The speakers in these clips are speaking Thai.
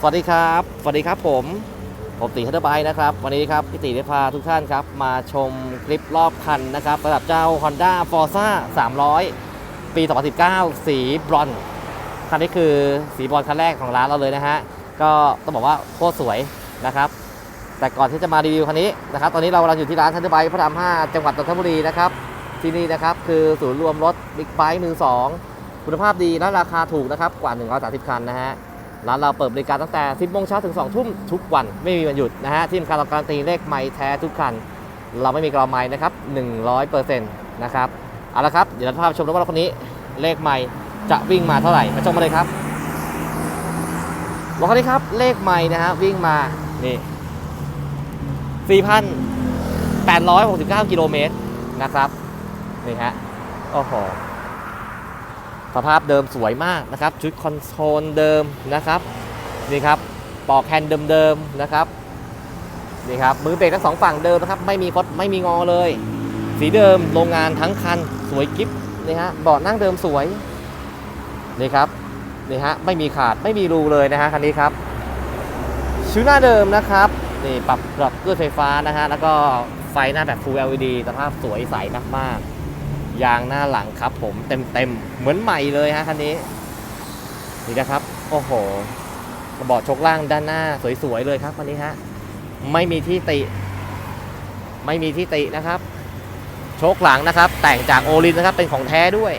สวัสดีครับ สวัสดีครับผม ผมตีฮัตเตอร์บค์นะครับ วันนี้ครับพี่ตีได้พาทุกท่านครับ มาชมคลิปรอบคันนะครับระดับเจ้า Honda Forza 300 ปี 2019 สีบรอนซ์คันนี้คือสีบรอนซ์คันแรกของร้านเราเลยนะฮะ ก็ต้องบอกว่าโคตรสวยนะครับ แต่ก่อนที่จะมารีวิวคันนี้นะครับ ตอนนี้เรากำลังอยู่ที่ร้านทันเดอร์บค์พระราม 5 จังหวัดนนทบุรีนะครับ ที่นี่นะครับคือศูนย์รวมรถบิ๊กไบค์มือสองคุณภาพดีและราคาถูกนะครับกว่า 130 คันนะฮะ ร้านเราเปิดบริการตั้งแต่ 10โมงเช้าถึง 2 ทุ่มทุกวันไม่มีวันหยุดนะฮะที่สำคัญเราการันตีเลขไม้แท้ทุกคัน เราไม่มีกรอไม้นะครับ 100%นะครับเอาละครับ เดี๋ยวเราพาไปชมรถคันนี้เลขไม้จะวิ่งมาเท่าไหร่มาชมมาเลยครับรถคันนี้ครับเลขไม้นะฮะวิ่งมานี่4,869 กิโลเมตรนะครับนี่ฮะโอ้โห สภาพเดิมสวยมากนะครับ ชุดคอนโซลเดิมนะครับนี่ครับปอกแฮนด์เดิมๆนะครับนี่ครับมือเบรกทั้งสองฝั่งเดิมนะครับไม่มีคดไม่มีงอเลย สีเดิมโรงงานทั้งคันสวยกิ๊บนี่ฮะเบาะนั่งเดิมสวยนี่ครับนี่ฮะไม่มีขาดไม่มีรูเลยนะฮะคันนี้ครับชุดหน้าเดิมนะครับนี่ปรับปรับด้วยไฟฟ้านะฮะแล้วก็ไฟหน้าแบบ Full LED สภาพสวยใสมากๆ ยางหน้าหลังครับ ผมเต็มเต็มเหมือนใหม่เลยฮะคันนี้นี่นะครับ โอ้โหกระบอกชกล่างด้านหน้าสวยๆเลยครับคันนี้ฮะไม่มีที่ติ ไม่มีที่ตินะครับ โชคหลังนะครับ แต่งจากโอลินนะครับเป็นของแท้ด้วย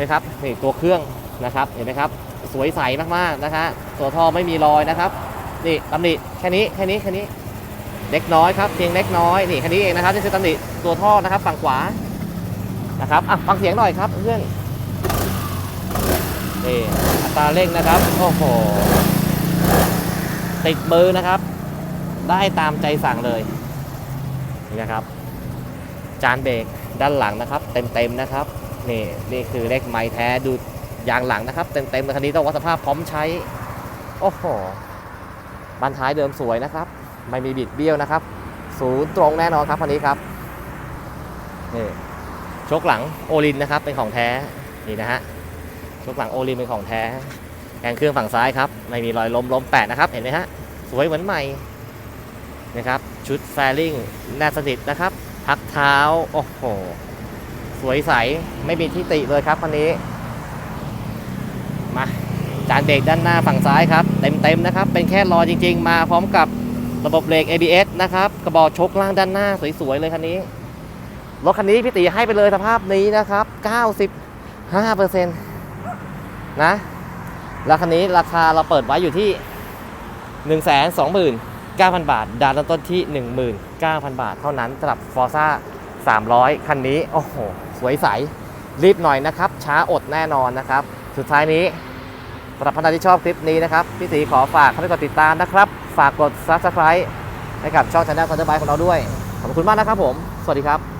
นะครับนี่ตัวเครื่องนะครับเห็นไหมครับ สวยใสมากๆนะคะตัวท่อไม่มีรอยนะครับนี่ตำหนิแค่นี้แค่นี้แค่นี้เล็กน้อยครับเพียงเล็กน้อยนี่แค่นี้เองนะครับนี่คือตำหนิตัวท่อนะครับฝั่งขวา นะครับอะฟังเสียงหน่อยครับเพื่อนนี่อัตราเร่งนะครับโอ้โหติดมือนะครับ ได้ตามใจสั่งเลยนี่นะครับ จานเบรกด้านหลังนะครับ เต็มๆนะครับนี่นี่คือเลขไม้แท้ดูยางหลังนะครับ เต็มๆคันนี้ต้องวัดสภาพพร้อมใช้โอ้โหบานท้ายเดิมสวยนะครับ ไม่มีบิดเบี้ยวนะครับ ศูนย์ตรงแน่นอนครับคันนี้ครับนี่ ชกหลังโอลินนะครับเป็นของแท้นี่นะฮะชกหลังโอลินเป็นของแท้แกงเครื่องฝั่งซ้ายครับไม่มีรอยล้มล้มแปะนะครับเห็นไหมฮะสวยเหมือนใหม่นะครับชุดแฟริงแนบสนิทนะครับพักเท้าโอ้โหสวยใสไม่มีที่ติเลยครับคันนี้มาจานเบรกด้านหน้าฝั่งซ้ายครับเต็มๆนะครับเป็นแค่รอจริง ๆ มาพร้อมกับระบบเบรก ABS นะครับกระบอกชกล่างด้านหน้าสวยๆเลยคันนี้ รถคันนี้พี่ตีให้ไปเลยสภาพนี้นะครับ 95%นะแล้วคันนี้ราคาเราเปิดไว้อยู่ที่ 129,000 บาท ดาวน์เริ่มต้นที่ 19,000 บาท เท่านั้นสำหรับ Forza 300 คันนี้ โอ้โห สวยใส รีบหน่อยนะครับ ช้าอดแน่นอนนะครับ สุดท้ายนี้สำหรับท่านที่ชอบคลิปนี้นะครับ พี่ตีขอฝากเข้าไปกดติดตามนะครับ ฝากกด Subscribe ให้กับช่องช anel คอนเทนต์ไบของเราด้วย ขอบคุณมากนะครับผม สวัสดีครับ